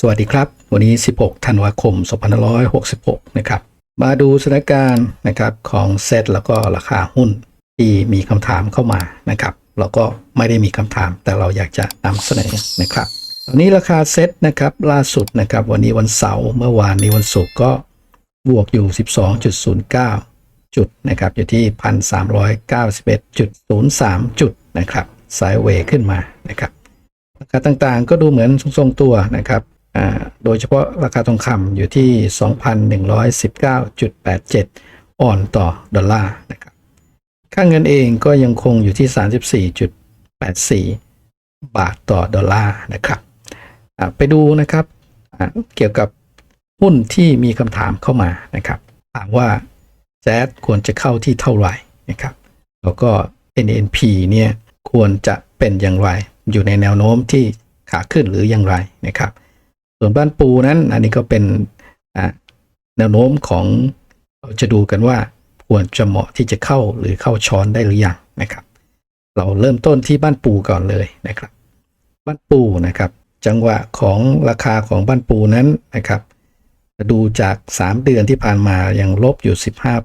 สวัสดีครับ วันนี้ 16 ธันวาคม 2566 นะครับ มาดูสถานการณ์นะครับของเซตแล้วก็ราคาหุ้นที่มีคำถามเข้ามานะครับเราก็ไม่ได้มีคำถามแต่เราอยากจะนำเสนอนะครับตอนนี้ราคาเซตนะครับล่าสุดนะครับ วันนี้วันเสาร์เมื่อวานนี้วันศุกร์ก็บวกอยู่ 12.09 จุดนะครับอยู่ที่ 1,391.03 จุดนะครับไซด์เวขึ้นมานะครับราคาต่างๆก็ดูเหมือนทรงๆตัวนะครับ โดยเฉพาะราคาทองคำอยู่ที่ 2,119.87 อ่อนต่อดอลลาร์นะครับ ค่าเงินเองก็ยังคงอยู่ที่ 34.84 บาทต่อดอลลาร์นะครับไปดูนะครับเกี่ยวกับหุ้นที่มีคำถามเข้ามานะครับถามว่าแจ๊สควรจะเข้าที่เท่าไหร่นะครับ แล้วก็ NNP เนี่ยควรจะเป็นอย่างไร อยู่ในแนวโน้มที่ขาขึ้นหรืออย่างไรนะครับ ส่วนบ้านปูนั้น อันนี้ก็เป็นแนวโน้มของเราจะดูกันว่าควรจะเหมาะที่จะเข้าหรือเข้าช้อนได้หรือยังนะครับ เราเริ่มต้นที่บ้านปูก่อนเลยนะครับ บ้านปูนะครับ จังหวะของราคาของบ้านปูนั้นนะครับดูจาก 3 เดือนที่ผ่านมายังลบอยู่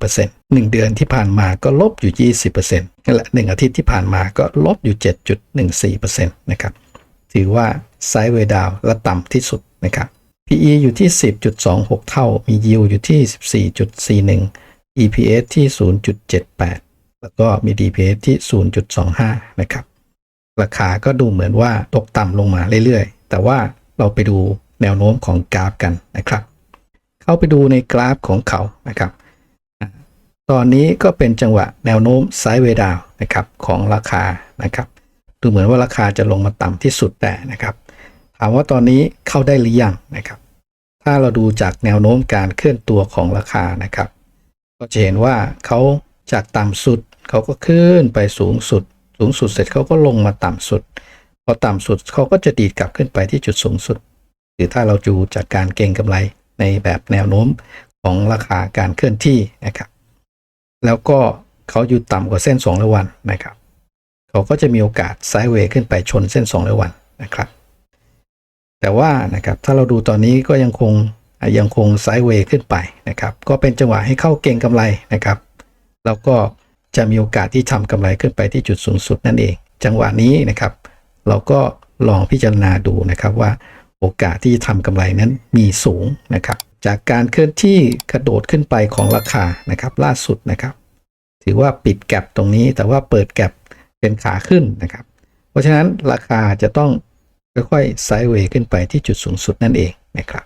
15% 1 เดือนที่ผ่านมาก็ลบอยู่ 20%นั่นแหละ 1 อาทิตย์ที่ผ่านมาก็ลบอยู่ 7.14%นะครับ ถือว่าไซด์เวดาวและต่ำที่สุด นะครับ PE อยู่ที่ 10.26 เท่า มี yield อยู่ที่ 14.41 EPS ที่ 0.78 แล้วก็มี DPS ที่ 0.25 นะครับ ราคาก็ดูเหมือนว่าตกต่ำลงมาเรื่อยๆ แต่ว่าเราไปดูแนวโน้มของกราฟกันนะครับ เข้าไปดูในกราฟของเขานะครับ ตอนนี้ก็เป็นจังหวะแนวโน้มไซด์เวดาวนะครับของราคานะครับ ดูเหมือนว่าราคาจะลงมาต่ำที่สุดแต่นะครับ ถามว่าตอนนี้เข้าได้หรือยังนะครับ ถ้าเราดูจากแนวโน้มการเคลื่อนตัวของราคานะครับ ก็จะเห็นว่าเขาจากต่ำสุดเขาก็ขึ้นไปสูงสุด สูงสุดเสร็จเขาก็ลงมาต่ำสุด พอต่ำสุดเขาก็จะดีดกลับขึ้นไปที่จุดสูงสุด หรือถ้าเราดูจากการเก็งกำไรในแบบแนวโน้มของราคาการเคลื่อนที่นะครับ แล้วก็เขาอยู่ต่ำกว่าเส้น2ร้อยวันนะครับ เขาก็จะมีโอกาสไซด์เวย์ขึ้นไปชนเส้น2ร้อยวันนะครับ แต่ว่านะครับถ้าเราดูตอนนี้ก็ยังคงยังคงไซด์เวย์ขึ้นไปนะครับก็เป็นจังหวะให้เข้าเก็งกำไรนะครับ แล้วก็จะมีโอกาสที่ทำกำไรขึ้นไปที่จุดสูงสุดนั่นเอง จังหวะนี้นะครับ เราก็ลองพิจารณาดูนะครับว่าโอกาสที่ทำกำไรนั้นมีสูงนะครับ จากการเคลื่อนที่กระโดดขึ้นไปของราคานะครับล่าสุดนะครับ ถือว่าปิดแก็บตรงนี้แต่ว่าเปิดแก็บเป็นขาขึ้นนะครับ เพราะฉะนั้นราคาจะต้อง ค่อยๆไซด์เวย์ขึ้นไปที่จุดสูงสุดนั่นเองนะครับ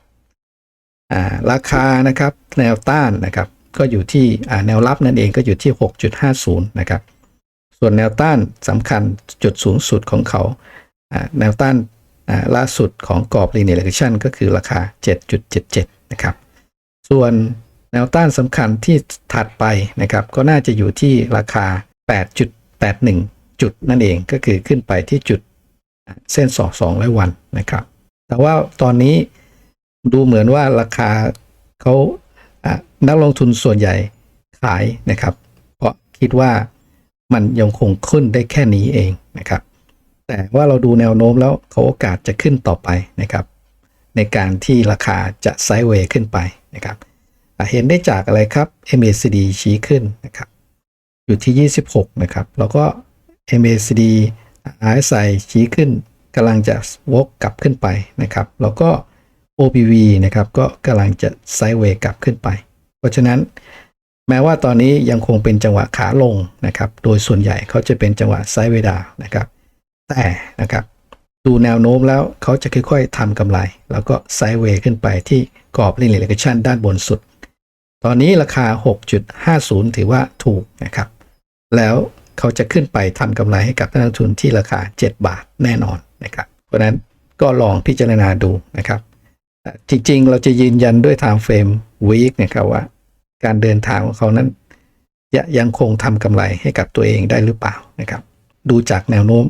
อ่าราคานะครับแนวต้านนะครับก็อยู่ที่อ่าแนวรับนั่นเองก็อยู่ที่ 6.50 นะครับ ส่วนแนวต้านสำคัญจุดสูงสุดของเขาอ่าแนวต้านอ่าล่าสุดของกรอบ linear regression ก็คือราคา 7.77 นะครับ ส่วนแนวต้านสำคัญที่ถัดไปนะครับ ก็น่าจะอยู่ที่ราคา 8.81 จุดนั่นเองก็คือขึ้นไปที่จุด เส้นสองสองร้อยวันนะครับ แต่ว่าตอนนี้ดูเหมือนว่าราคาเขานักลงทุนส่วนใหญ่ขายนะครับ เพราะคิดว่ามันยังคงขึ้นได้แค่นี้เองนะครับ แต่ว่าเราดูแนวโน้มแล้วเขาโอกาสจะขึ้นต่อไปนะครับ ในการที่ราคาจะไซด์เวย์ขึ้นไปนะครับเห็นได้จากอะไรครับ MACD ชี้ขึ้นนะครับ อยู่ที่ 26 นะครับ แล้วก็ MACD RSI ชี้ขึ้นกำลังจะวกกลับขึ้นไปนะครับ แล้วก็ OPV นะครับก็กำลังจะไซด์เวย์กลับขึ้นไป เพราะฉะนั้นแม้ว่าตอนนี้ยังคงเป็นจังหวะขาลงนะครับ โดยส่วนใหญ่เขาจะเป็นจังหวะไซด์เวดาวนะครับ แต่นะครับดูแนวโน้มแล้วเขาจะค่อยๆทำกำไร แล้วก็ไซด์เวย์ขึ้นไปที่กรอบ linear regression ด้านบนสุด ตอนนี้ราคา 6.50 ถือว่าถูกนะครับ แล้ว เขาจะขึ้นไปทำกำไรให้กับนักลงทุนที่ราคา 7 บาทแน่นอนนะครับเพราะนั้นก็ลองพิจารณาดูนะครับ จริงๆ เราจะยืนยันด้วย time frame week นะครับว่า การเดินทางของเขานั้นยังคงทำกำไรให้กับตัวเองได้หรือเปล่านะครับ ดูจากแนวโน้ม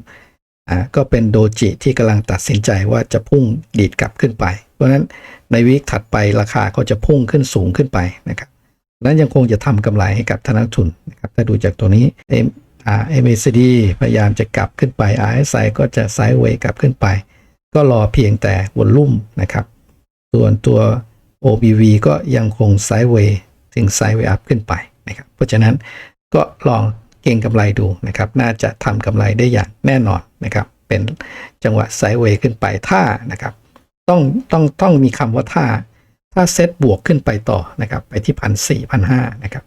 อ่าก็เป็นโดจิที่กำลังตัดสินใจว่าจะพุ่งดีดกลับขึ้นไป เพราะฉะนั้นในวีคถัดไปราคาก็จะพุ่งขึ้นสูงขึ้นไปนะครับนั้นยังคงจะทำกำไรให้กับท่านักทุนนะครับถ้าดูจากตัวนี้ M อ่า MACD พยายามจะกลับขึ้นไป RSI ก็จะไซด์เวย์กลับขึ้นไป ก็รอเพียงแต่วอลลุ่มนะครับ ส่วนตัว OBV ก็ยังคงไซด์เวย์ถึงไซด์เวย์อัพขึ้นไปนะครับ เพราะฉะนั้นก็ลองเก็งกำไรดูนะครับ น่าจะทำกำไรได้อย่างแน่นอนนะครับ เป็นจังหวะไซด์เวย์ขึ้นไปถ้านะครับ ต้องต้องต้องมีคำว่าถ้า ถ้าเซตบวกขึ้นไปต่อนะครับ ไปที่พันสี่พันห้านะครับ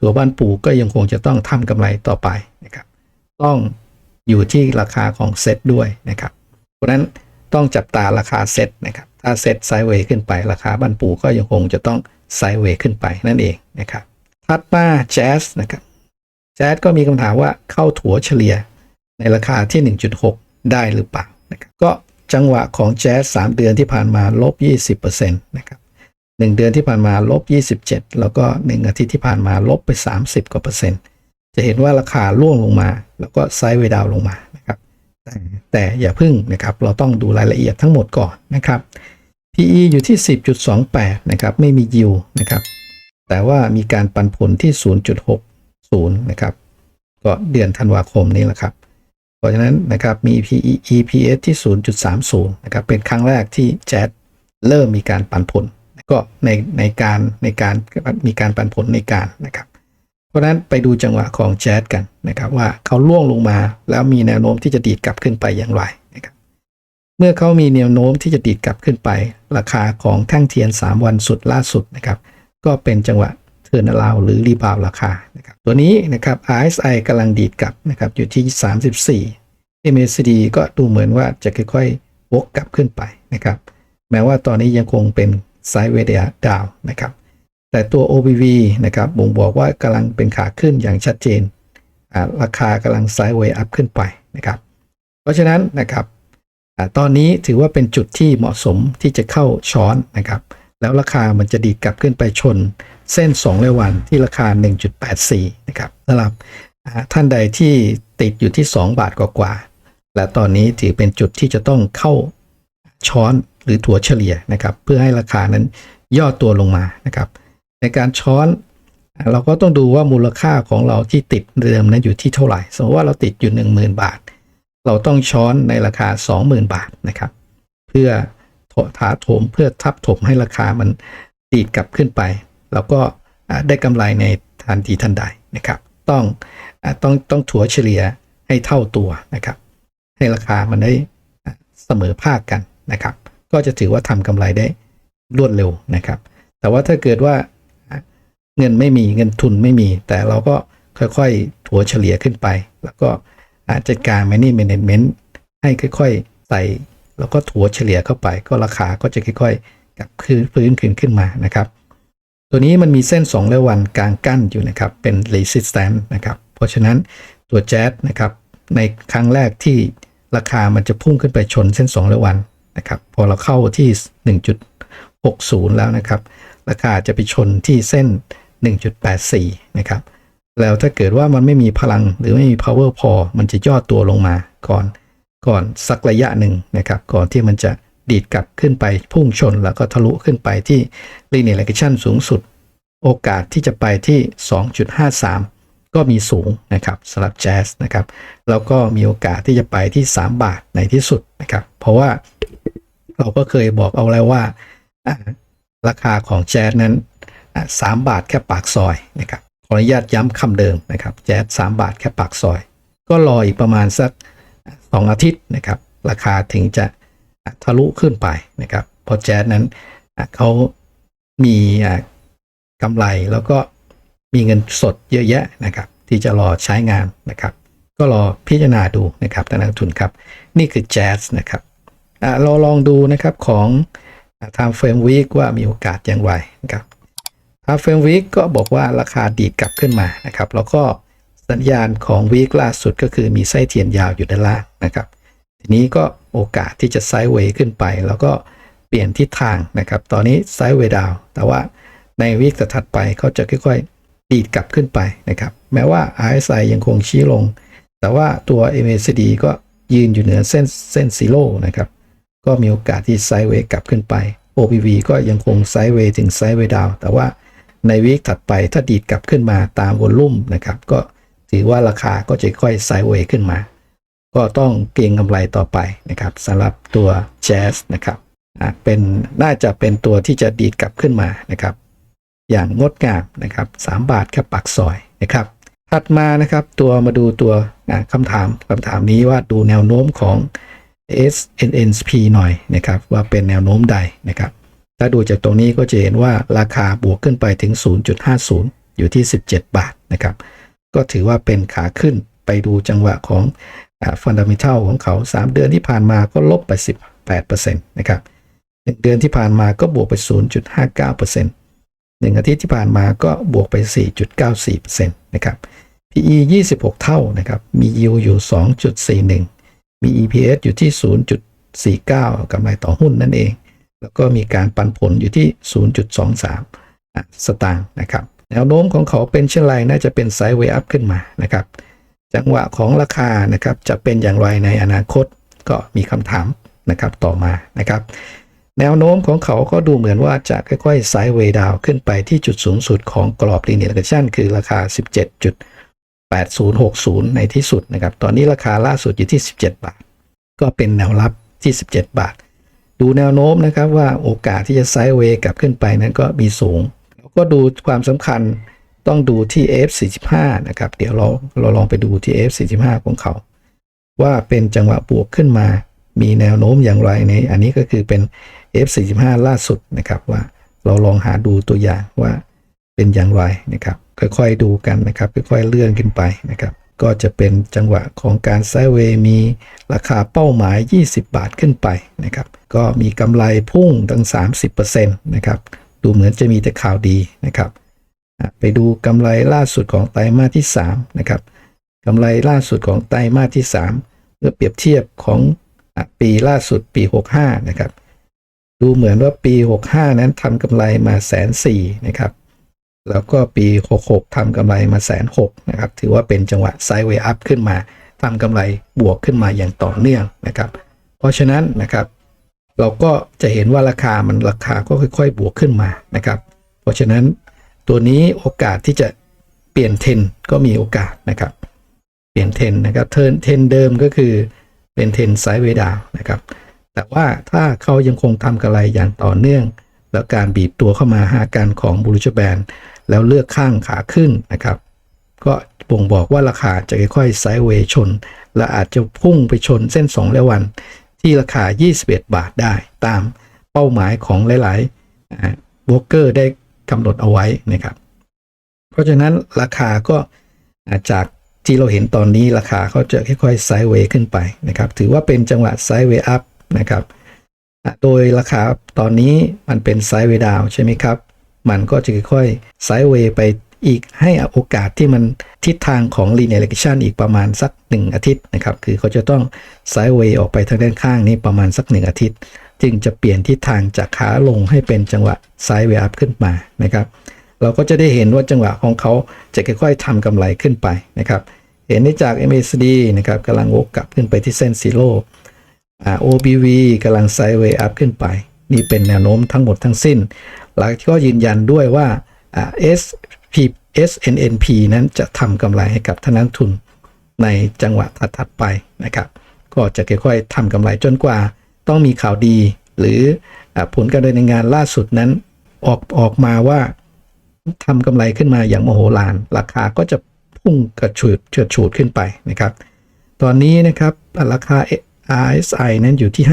ตัวบ้านปูก็ยังคงจะต้องทำกำไรต่อไปนะครับ ต้องอยู่ที่ราคาของเซตด้วยนะครับ เพราะนั้นต้องจับตาราคาเซตนะครับ ถ้าเซตไซด์เวย์ขึ้นไป ราคาบ้านปูก็ยังคงจะต้องไซด์เวย์ขึ้นไปนั่นเองนะครับ ถัดมาแจ๊สนะครับแจ๊สก็มีคำถามว่าเข้าถัวเฉลี่ยในราคาที่ 1.6 ได้หรือเปล่านะครับก็จังหวะของแจ๊ส3เดือนที่ผ่านมาลบ 20%นะครับ 1 เดือนที่ผ่านมาลบ 27 แล้วก็ 1 อาทิตย์ที่ผ่านมาลบไป 30 กว่าเปอร์เซ็นต์ จะเห็นว่าราคาร่วงลงมา แล้วก็ไซด์เวดาวลงมานะครับแต่แต่อย่าพึ่งนะครับ เราต้องดูรายละเอียดทั้งหมดก่อนนะครับ PE อยู่ที่ 10.28 นะครับ ไม่มียิวนะครับ แต่ว่ามีการปันผลที่ 0.60 นะครับ ก็เดือนธันวาคมนี้แหละครับ เพราะฉะนั้นนะครับมี PE EPS ที่ 0.30 นะครับ เป็นครั้งแรกที่แจ๊ดเริ่มมีการปันผล ก็ในในการในการมีการปันผลในการนะครับ เพราะฉะนั้นไปดูจังหวะของแจ๊ดกันนะครับ ว่าเขาล่วงลงมาแล้วมีแนวโน้มที่จะดีดกลับขึ้นไปอย่างไรนะครับ เมื่อเขามีแนวโน้มที่จะดีดกลับขึ้นไป ราคาของแท่งเทียน 3 วันสุดล่าสุดนะครับ ก็เป็นจังหวะเทิร์นาราวหรือรีบาวราคานะครับ ตัวนี้นะครับ RSI กำลังดีดกลับนะครับอยู่ที่ 34 MACD ก็ดูเหมือนว่าจะค่อยๆวกกลับขึ้นไปนะครับ แม้ว่าตอนนี้ยังคงเป็น ไซด์เวย์ดาวนะครับ แต่ตัว OBV นะครับบ่งบอกว่ากำลังเป็นขาขึ้นอย่างชัดเจน ราคากำลังไซด์เวย์อัพขึ้นไปนะครับ เพราะฉะนั้นนะครับอตอนนี้ถือว่าเป็นจุดที่เหมาะสมที่จะเข้าช้อนนะครับ แล้วราคามันจะดีดกลับขึ้นไปชน เส้น2รายวันที่ราคา 1.84 นะครับสำหรับท่านใดที่ติดอยู่ที่ 2 บาทกว่าๆและตอนนี้ถือเป็นจุดที่จะต้องเข้าช้อน หรือถั่วเฉลี่ยนะครับ เพื่อให้ราคานั้นย่อตัวลงมานะครับ ในการช้อนเราก็ต้องดูว่ามูลค่าของเราที่ติดเดิมนั้นอยู่ที่เท่าไหร่ สมมติว่าเราติดอยู่ 10,000 บาท เราต้องช้อนในราคา 20,000 บาทนะครับ เพื่อถาโถมเพื่อทับถมให้ราคามันดีดกลับขึ้นไปแล้วก็ได้กำไรในทันทีทันใดนะครับ ต้องต้องต้องถัวเฉลี่ยให้เท่าตัวนะครับ ให้ราคามันได้เสมอภาคกันนะครับ ก็จะถือว่าทำกำไรได้รวดเร็วนะครับ แต่ว่าถ้าเกิดว่าเงินไม่มีเงินทุนไม่มี แต่เราก็ค่อยๆถัวเฉลี่ยขึ้นไป แล้วก็จัดการ money management ให้ค่อยๆใส่แล้วก็ถัวเฉลี่ยเข้าไป ก็ราคาก็จะค่อยๆกลับคืนฟื้นขึ้นขึ้นมานะครับ ตัวนี้มันมีเส้น2ระวันกลางกั้นอยู่นะครับ เป็น resistance นะครับ เพราะฉะนั้นตัวแจ๊สนะครับในครั้งแรกที่ราคามันจะพุ่งขึ้นไปชนเส้น2ระวัน นะครับ พอเราเข้าที่ 1.60 แล้วนะครับ ราคาจะไปชนที่เส้น 1.84 นะครับ แล้วถ้าเกิดว่ามันไม่มีพลังหรือไม่มี power พอ มันจะย่อตัวลงมาก่อน ก่อนสักระยะหนึ่งนะครับ ก่อนที่มันจะดีดกลับขึ้นไปพุ่งชนแล้วก็ทะลุขึ้นไปที่ linear regression สูงสุด โอกาสที่จะไปที่ 2.53 ก็มีสูงนะครับสำหรับแจ๊สนะครับ แล้วก็มีโอกาสที่จะไปที่ 3 บาทในที่สุดนะครับ เพราะว่า เราก็เคยบอกเอาแล้วว่า ราคาของแจ๊สนั้นสามบาทแค่ปากซอยนะครับขออนุญาตย้ำคำเดิมนะครับ แจ๊สสามบาทแค่ปากซอย ก็รออีกประมาณสักสองอาทิตย์นะครับ ราคาถึงจะทะลุขึ้นไปนะครับเพราะแจ๊สนั้นเขามีกำไรแล้วก็มีเงินสดเยอะแยะนะครับ ที่จะรอใช้งานนะครับ ก็รอพิจารณาดูนะครับท่านนักทุนครับ นี่คือแจ๊สนะครับ เราลองดูนะครับของทางเฟรมวีกว่ามีโอกาสอย่างไรนะครับทางเฟรมวีคก็บอกว่าราคาดีดกลับขึ้นมานะครับแล้วก็สัญญาณของวีคล่าสุดก็คือมีไส้เทียนยาวอยู่ด้านล่างนะครับ ทีนี้ก็โอกาสที่จะไซด์เวย์ขึ้นไป แล้วก็เปลี่ยนทิศทางนะครับ ตอนนี้ไซด์เวย์ดาวแต่ว่าในวีคถัดไปเขาจะค่อยๆดีดกลับขึ้นไปนะครับ แม้ว่า RSI ยังคงชี้ลง แต่ว่าตัว MACD ก็ยืนอยู่เหนือเส้นเส้นซีโร่นะครับ ก็มีโอกาสที่ไซด์เวย์กลับขึ้นไป OPV ก็ยังคงไซด์เวย์ถึงไซด์เวย์ดาวแต่ว่าในวีคถัดไปถ้าดีดกลับขึ้นมาตามวอลลุ่มนะครับก็ถือว่าราคาก็จะค่อยไซด์เวย์ขึ้นมา ก็ต้องเก็งกำไรต่อไปนะครับสำหรับตัวแจ๊สนะครับเป็นน่าจะเป็นตัวที่จะดีดกลับขึ้นมานะครับ อย่างงดงามนะครับ3บาทแค่ปักซอยนะครับถัดมานะครับตัวมาดูตัวคำถามคำถามนี้ว่าดูแนวโน้มของ SNNP หน่อยนะครับว่าเป็นแนวโน้มใดนะครับ ถ้าดูจากตรงนี้ก็จะเห็นว่าราคาบวกขึ้นไปถึง 0.50 อยู่ที่ 17 บาทนะครับ ก็ถือว่าเป็นขาขึ้นไปดูจังหวะของฟันดัม e ทัลของเขา 3 เดือนที่ผ่านมาก็ลบไป 18%นะครับ 1 เดือนที่ผ่านมาก็บวกไป 0.59% 1 อาทิตย์ที่ผ่านมาก็บวกไป 4.94%นะครับ PE 26 เท่านะครับ มี yield อยู่ 2.41 มี EPS อยู่ที่ 0.49 กำไรต่อหุ้นนั่นเอง แล้วก็มีการปันผลอยู่ที่ 0.23 สตางค์นะครับ แนวโน้มของเขาเป็นเช่นไรน่าจะเป็นไซด์เวย์อัพขึ้นมานะครับ จังหวะของราคานะครับจะเป็นอย่างไรในอนาคตก็มีคำถามนะครับต่อมานะครับ แนวโน้มของเขาก็ดูเหมือนว่าจะค่อยๆไซด์เวย์ดาวขึ้นไปที่จุดสูงสุดของกรอบ linear regression คือราคา 8060 ในที่สุดนะครับ ตอนนี้ราคาล่าสุดอยู่ที่ 17 บาท ก็เป็นแนวรับที่ 17 บาท ดูแนวโน้มนะครับว่าโอกาสที่จะไซด์เวย์กลับขึ้นไปนั้นก็มีสูง แล้วก็ดูความสำคัญต้องดูที่ F45 นะครับ เดี๋ยวเราเราลองไปดูที่ F45 ของเขา ว่าเป็นจังหวะบวกขึ้นมา มีแนวโน้มอย่างไรในอันนี้ก็คือเป็น F45 ล่าสุดนะครับว่าเราลองหาดูตัวอย่างว่า เป็นอย่างไรนะครับค่อยๆดูกันนะครับค่อยๆเลื่อนขึ้นไปนะครับก็จะเป็นจังหวะของการไซเวย์มีราคาเป้าหมาย 20 บาทขึ้นไปนะครับก็มีกำไรพุ่งตั้ง 30%นะครับดูเหมือนจะมีแต่ข่าวดีนะครับไปดูกำไรล่าสุดของไตรมาสที่3นะครับกำไรล่าสุดของไตรมาสที่ 3 เมื่อเปรียบเทียบของปีล่าสุดปี 65 นะครับ ดูเหมือนว่าปี 65 นั้นทำกำไรมาแสนสี่นะครับ แล้วก็ปี 66 ทำกำไรมาแสนหกนะครับ ถือว่าเป็นจังหวะไซด์เวย์อัพขึ้นมาทำกำไรบวกขึ้นมาอย่างต่อเนื่องนะครับ เพราะฉะนั้นนะครับ เราก็จะเห็นว่าราคามันราคาก็ค่อย ๆ บวกขึ้นมานะครับ เพราะฉะนั้นตัวนี้โอกาสที่จะเปลี่ยนเทนก็มีโอกาสนะครับ เปลี่ยนเทนนะครับเทนเทนด์เดิมก็คือเป็นเทนไซด์เวย์ดาวนะครับ แต่ว่าถ้าเขายังคงทำกำไรอย่างต่อเนื่อง แล้วการบีบตัวเข้ามาหากันของบูริชแบน แล้วเลือกข้างขาขึ้นนะครับ ก็บ่งบอกว่าราคาจะค่อยๆไซด์เวย์ชน และอาจจะพุ่งไปชนเส้น2และวัน ที่ราคา 21 บาทได้ ตามเป้าหมายของหลายๆบล็อกเกอร์ได้กำหนดเอาไว้นะครับ เพราะฉะนั้นราคาก็จากที่เราเห็นตอนนี้ราคาเขาจะค่อยๆไซด์เวย์ขึ้นไปนะครับ ถือว่าเป็นจังหวะไซด์เวย์อัพนะครับ โดยราคาตอนนี้มันเป็นไซด์เวย์ดาวใช่ไหมครับ มันก็จะค่อยๆไซด์เวย์ไปอีกให้โอกาสที่มันทิศทางของ linear regression อีกประมาณสัก 1 อาทิตย์นะครับ คือเขาจะต้องไซด์เวย์ออกไปทางด้านข้างนี้ประมาณสัก 1 อาทิตย์ จึงจะเปลี่ยนทิศทางจากขาลงให้เป็นจังหวะไซด์เวย์อัพขึ้นมานะครับ เราก็จะได้เห็นว่าจังหวะของเขาจะค่อยๆทำกำไรขึ้นไปนะครับ เห็นได้จาก MACD นะครับกำลังวกกลับขึ้นไปที่เส้นซีโร่อ่า OBV กำลังไซด์เวย์อัพขึ้นไป นี่เป็นแนวโน้มทั้งหมดทั้งสิ้น แล้วก็ยืนยันด้วยว่า SP SNNP นั้นจะทำกำไรให้กับท่านักทุนในจังหวะถัดๆไปนะครับ ก็จะค่อยๆทำกำไรจนกว่า ต้องมีข่าวดี หรือผลการดำเนินงานล่าสุดนั้นออกออกมาว่าทำกำไรขึ้นมาอย่างโมโหฬารราคาก็จะพุ่งกระฉูดเฉิดฉูดขึ้นไปนะครับ ตอนนี้นะครับราคา RSI นั้นอยู่ที่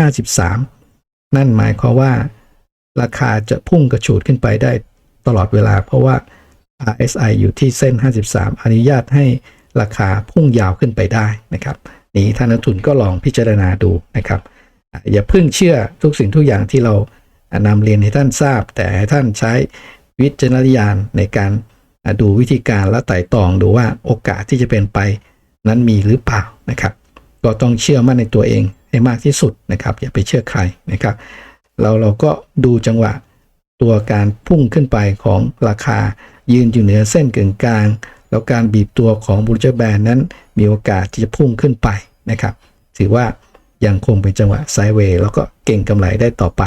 53 นั่นหมายความว่า ราคาจะพุ่งกระฉูดขึ้นไปได้ตลอดเวลา เพราะว่า RSI อยู่ที่เส้น 53 อนุญาตให้ราคาพุ่งยาวขึ้นไปได้นะครับ นี้ท่านนักทุนก็ลองพิจารณาดูนะครับ อย่าเพิ่งเชื่อทุกสิ่งทุกอย่างที่เรานำเรียนให้ท่านทราบ แต่ให้ท่านใช้วิจารณญาณในการดูวิธีการและไต่ตองดูว่าโอกาสที่จะเป็นไปนั้นมีหรือเปล่านะครับ ก็ต้องเชื่อมั่นในตัวเองให้มากที่สุดนะครับ อย่าไปเชื่อใครนะครับ เราเราก็ดูจังหวะตัวการพุ่งขึ้นไปของราคายืนอยู่เหนือเส้นกึ่งกลาง แล้วการบีบตัวของบูจแบนนั้นมีโอกาสที่จะพุ่งขึ้นไปนะครับถือว่ายังคงเป็นจังหวะไซด์เวย์แล้วก็เก่งกำไรได้ต่อไป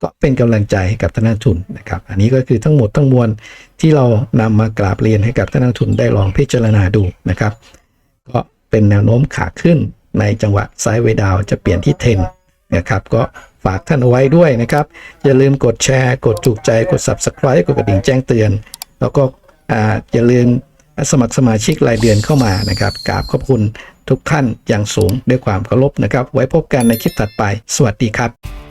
ก็เป็นกำลังใจให้กับท่านนักทุนนะครับ อันนี้ก็คือทั้งหมดทั้งมวลที่เรานำมากราบเรียนให้กับท่านนักทุนได้ลองพิจารณาดูนะครับ ก็เป็นแนวโน้มขาขึ้นในจังหวะไซด์เวย์ดาวจะเปลี่ยนที่เทนนะครับก็ ฝากท่านเอาไว้ด้วยนะครับ อย่าลืมกดแชร์ กดถูกใจกด Subscribe กดกระดิ่งแจ้งเตือน แล้วก็อ่าอย่าลืมสมัครสมาชิกรายเดือนเข้ามานะครับกราบขอบคุณทุกท่านอย่างสูงด้วยความเคารพนะครับ ไว้พบกันในคลิปถัดไป สวัสดีครับ